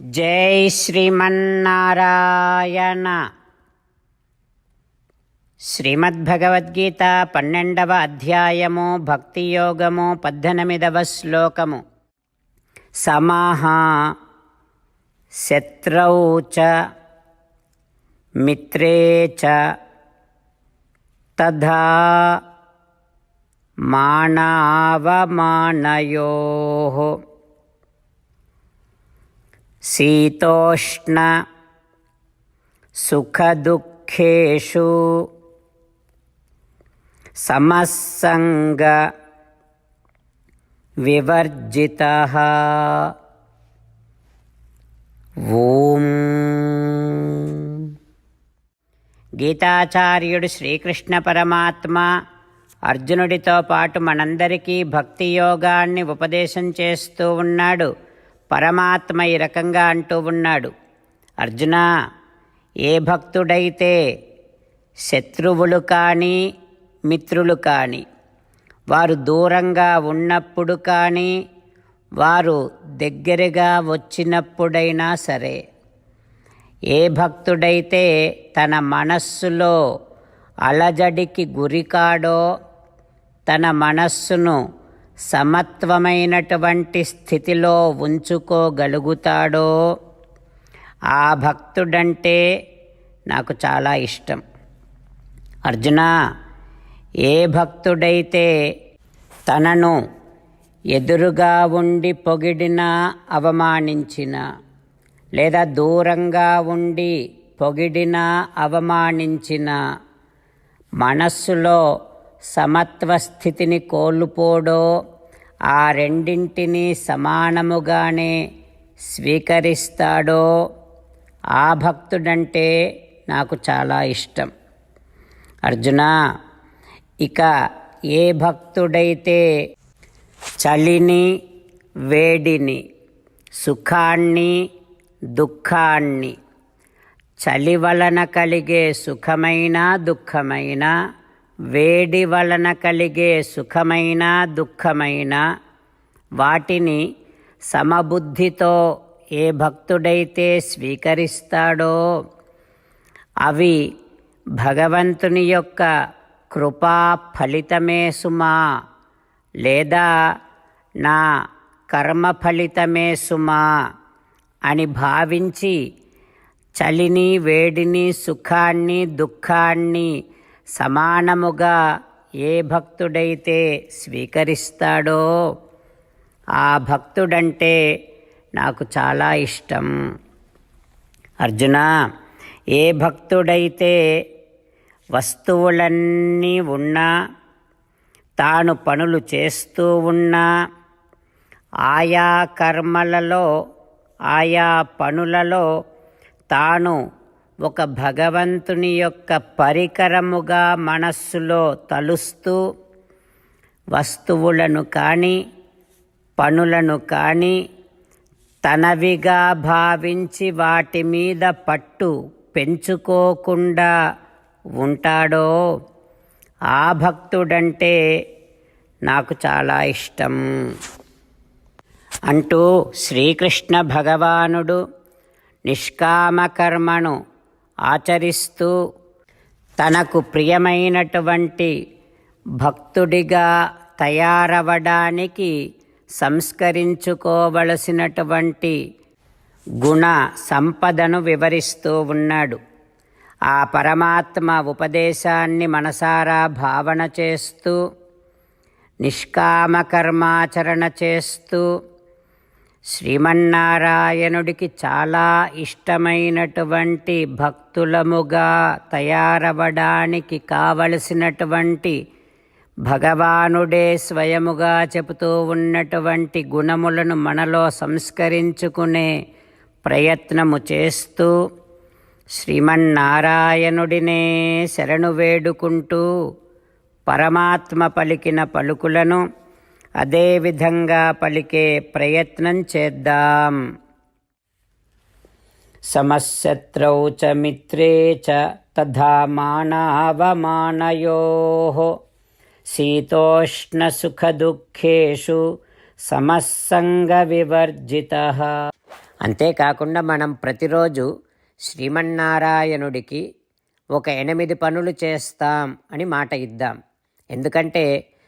జై శ్రీమన్నారాయణ. శ్రీమద్భగవద్గీత పన్నెండవ అధ్యాయము భక్తి యోగము పద్దెనిమిదవ శ్లోకము. సమాహ శత్రౌ చ మిత్రే చ తథా మానావమానయోః. శీతోష్ణ సుఖదుఃఖేషు సమస్సంగ వివర్జిత ఓం గీతాచార్యుడు శ్రీకృష్ణ పరమాత్మ అర్జునుడితో పాటు మనందరికీ భక్తి యోగాన్ని ఉపదేశం చేస్తూ ఉన్నాడు. పరమాత్మ ఈ రకంగా అంటూ ఉన్నాడు. అర్జున ఏ భక్తుడైతే శత్రువులు కానీ మిత్రులు కానీ వారు దూరంగా ఉన్నప్పుడు కానీ వారు దగ్గరగా వచ్చినప్పుడైనా సరే ఏ భక్తుడైతే తన మనస్సులో అలజడికి గురికాడో తన మనస్సును సమత్వమైనటువంటి స్థితిలో ఉంచుకోగలుగుతాడో ఆ భక్తుడంటే నాకు చాలా ఇష్టం. అర్జున ఏ భక్తుడైతే తనను ఎదురుగా ఉండి పొగిడినా అవమానించినా లేదా దూరంగా ఉండి పొగిడినా అవమానించినా మనస్సులో సమత్వ స్థితిని కోల్పోడో ఆ రెండింటినీ సమానముగానే స్వీకరిస్తాడో ఆ భక్తుడంటే నాకు చాలా ఇష్టం. అర్జున ఇక ఏ భక్తుడైతే చలిని వేడిని సుఖాన్ని దుఃఖాన్ని చలి వలన కలిగే సుఖమైన దుఃఖమైన వేడి వలన కలిగే సుఖమైన దుఃఖమైన వాటిని సమబుద్ధితో ఏ భక్తుడైతే స్వీకరిస్తాడో అవి భగవంతుని యొక్క కృపా ఫలితమే సుమా లేదా నా కర్మ ఫలితమే సుమా అని భావించి చలిని వేడిని సుఖాన్ని దుఃఖాన్ని సమానముగా ఏ భక్తుడైతే స్వీకరిస్తాడో ఆ భక్తుడంటే నాకు చాలా ఇష్టం. అర్జున ఏ భక్తుడైతే వస్తువులన్నీ ఉన్నా తాను పనులు చేస్తూ ఉన్నా ఆయా కర్మలలో ఆయా పనులలో తాను ఒక భగవంతుని యొక్క పరికరముగా మనస్సులో తలుస్తూ వస్తువులను కానీ పనులను కానీ తనవిగా భావించి వాటి మీద పట్టు పెంచుకోకుండా ఉంటాడో ఆ భక్తుడంటే నాకు చాలా ఇష్టం. అంటూ శ్రీకృష్ణ భగవానుడు నిష్కామకర్మను ఆచరిస్తూ తనకు ప్రియమైనటువంటి భక్తుడిగా తయారవడానికి సంస్కరించుకోవలసినటువంటి గుణ సంపదను వివరిస్తూ ఉన్నాడు. ఆ పరమాత్మ ఉపదేశాన్ని మనసారా భావన చేస్తూ నిష్కామకర్మాచరణ చేస్తూ శ్రీమన్నారాయణుడికి చాలా ఇష్టమైనటువంటి భక్తులముగా తయారవడానికి కావలసినటువంటి భగవానుడే స్వయముగా చెబుతూ ఉన్నటువంటి గుణములను మనలో సంస్కరించుకునే ప్రయత్నము చేస్తూ శ్రీమన్నారాయణుడినే శరణు వేడుకుంటూ పరమాత్మ పలికిన పలుకులను అదేవిధంగా పలికే ప్రయత్నం చేద్దాం. సమశత్రౌ చ మిత్రే చ తథా మానావమానయోः. శీతోష్ణసుఖదుఃఖేషు సమస్సంగవివర్జితः. అంతేకాకుండా మనం ప్రతిరోజు శ్రీమన్నారాయణుడికి ఒక ఎనిమిది పనులు చేస్తాం అని మాట ఇద్దాం. ఎందుకంటే